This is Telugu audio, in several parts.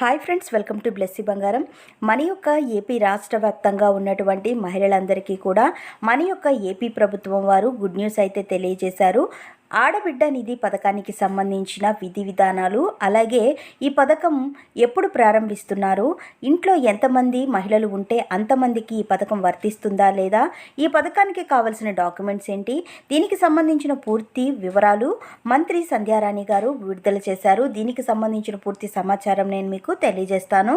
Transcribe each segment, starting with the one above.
Hi friends welcome to Blessy Bangaram. మన యొక్క ఏపీ రాష్ట్ర వ్యాప్తంగా ఉన్నటువంటి మహిళలందరికీ కూడా మన యొక్క ఏపీ ప్రభుత్వం వారు గుడ్ న్యూస్ అయితే తెలియజేశారు. ఆడబిడ్డ నిధి పథకానికి సంబంధించిన విధి విధానాలు అలాగే ఈ పథకం ఎప్పుడు ప్రారంభిస్తున్నారు? ఇంట్లో ఎంతమంది మహిళలు ఉంటే అంతమందికి ఈ పథకం వర్తిస్తుందా లేదా? ఈ పథకానికి కావలసిన డాక్యుమెంట్స్ ఏంటి? దీనికి సంబంధించిన పూర్తి వివరాలు మంత్రి సంధ్యారాణి గారు విడుదల చేశారు. దీనికి సంబంధించిన పూర్తి సమాచారం నేను మీకు తెలియజేస్తాను.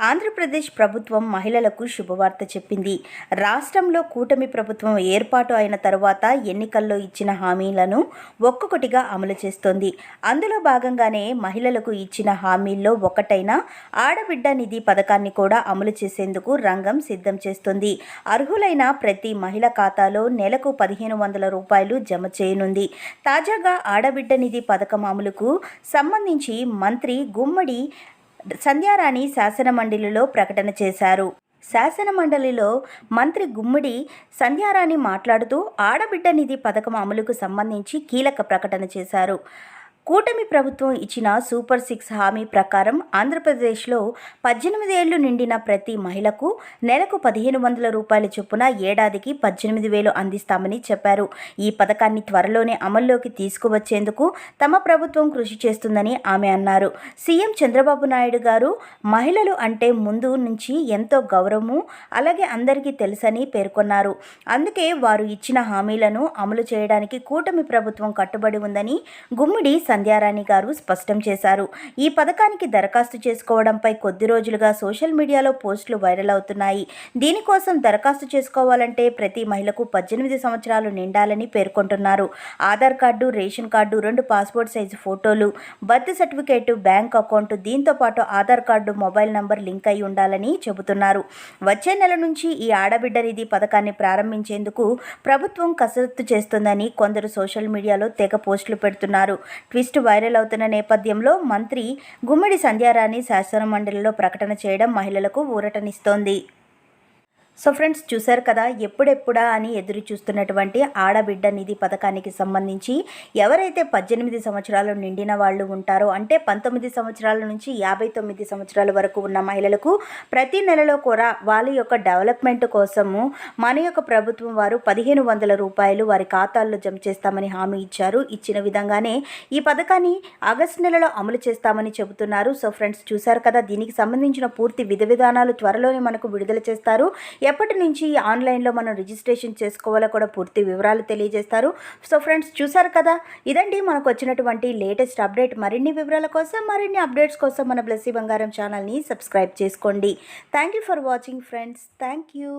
ఆంధ్రప్రదేశ్ ప్రభుత్వం మహిళలకు శుభవార్త చెప్పింది. రాష్ట్రంలో కూటమి ప్రభుత్వం ఏర్పాటు అయిన తర్వాత ఎన్నికల్లో ఇచ్చిన హామీలను ఒక్కొక్కటిగా అమలు చేస్తోంది. అందులో భాగంగానే మహిళలకు ఇచ్చిన హామీల్లో ఒకటైన ఆడబిడ్డ నిధి పథకాన్ని కూడా అమలు చేసేందుకు రంగం సిద్ధం చేస్తుంది. అర్హులైన ప్రతి మహిళ ఖాతాలో నెలకు పదిహేను వందల రూపాయలు జమ చేయనుంది. తాజాగా ఆడబిడ్డ నిధి పథకం అమలుకు సంబంధించి మంత్రి గుమ్మడి సంధ్యారాణి శాసనమండలిలో ప్రకటన చేశారు. శాసనమండలిలో మంత్రి గుమ్మిడి సంధ్యారాణి మాట్లాడుతూ ఆడబిడ్డ నిధి పథకం అమలుకు సంబంధించి కీలక ప్రకటన చేశారు. కూటమి ప్రభుత్వం ఇచ్చిన సూపర్ సిక్స్ హామీ ప్రకారం ఆంధ్రప్రదేశ్లో పద్దెనిమిది ఏళ్ళు నిండిన ప్రతి మహిళకు నెలకు పదిహేను వందల రూపాయల చొప్పున ఏడాదికి పద్దెనిమిది వేలు అందిస్తామని చెప్పారు. ఈ పథకాన్ని త్వరలోనే అమల్లోకి తీసుకువచ్చేందుకు తమ ప్రభుత్వం కృషి చేస్తుందని ఆమె అన్నారు. సీఎం చంద్రబాబు నాయుడు గారు మహిళలు అంటే ముందు నుంచి ఎంతో గౌరవము అలాగే అందరికీ తెలుసని పేర్కొన్నారు. అందుకే వారు ఇచ్చిన హామీలను అమలు చేయడానికి కూటమి ప్రభుత్వం కట్టుబడి ఉందని గుమ్మిడి సంధ్యారాణి గారు స్పష్టం చేశారు. ఈ పథకానికి దరఖాస్తు చేసుకోవడంపై కొద్ది రోజులుగా సోషల్ మీడియాలో పోస్టులు వైరల్ అవుతున్నాయి. దీనికోసం దరఖాస్తు చేసుకోవాలంటే ప్రతి మహిళకు పద్దెనిమిది సంవత్సరాలు నిండాలని పేర్కొంటున్నారు. ఆధార్ కార్డు రేషన్ కార్డు రెండు పాస్పోర్ట్ సైజు ఫోటోలు బర్త్ సర్టిఫికేట్ బ్యాంక్ అకౌంట్ దీంతో పాటు Aadhaar card mobile number link అయి ఉండాలని చెబుతున్నారు. వచ్చే నెల నుంచి ఈ ఆడబిడ్డ నిధి పథకాన్ని ప్రారంభించేందుకు ప్రభుత్వం కసరత్తు చేస్తుందని కొందరు సోషల్ మీడియాలో తెగ పోస్టులు పెడుతున్నారు. ట్విస్ట్ వైరల్ అవుతున్న నేపథ్యంలో మంత్రి గుమ్మడి సంధ్యారాణి శాసనమండలిలో ప్రకటన చేయడం మహిళలకు ఊరటనిస్తోంది. సో ఫ్రెండ్స్ చూశారు కదా ఎప్పుడెప్పుడా అని ఎదురు చూస్తున్నటువంటి ఆడబిడ్డ నిధి పథకానికి సంబంధించి ఎవరైతే పద్దెనిమిది సంవత్సరాలు నిండిన వాళ్ళు ఉంటారో అంటే పంతొమ్మిది సంవత్సరాల నుంచి యాభై తొమ్మిది సంవత్సరాల వరకు ఉన్న మహిళలకు ప్రతి నెలలో కూడా వాళ్ళ యొక్క డెవలప్మెంట్ కోసము మన యొక్క ప్రభుత్వం వారు పదిహేను వందల రూపాయలు వారి ఖాతాల్లో జమ చేస్తామని హామీ ఇచ్చారు. ఇచ్చిన విధంగానే ఈ పథకాన్ని ఆగస్టు నెలలో అమలు చేస్తామని చెబుతున్నారు. సో ఫ్రెండ్స్ చూశారు కదా దీనికి సంబంధించిన పూర్తి విధ విధానాలు త్వరలోనే మనకు విడుదల చేస్తారు. ఎప్పటి నుంచి ఆన్లైన్లో మనం రిజిస్ట్రేషన్ చేసుకోవాలో కూడా పూర్తి వివరాలు తెలియజేస్తారు. సో ఫ్రెండ్స్ చూసారు కదా? ఇదండి మనకు వచ్చినటువంటి లేటెస్ట్ అప్డేట్. మరిన్ని వివరాల కోసం మరిన్ని అప్డేట్స్ కోసం మన బ్లెస్సీ బంగారం ఛానల్ని సబ్స్క్రైబ్ చేసుకోండి. Thank you for watching friends. Thank you.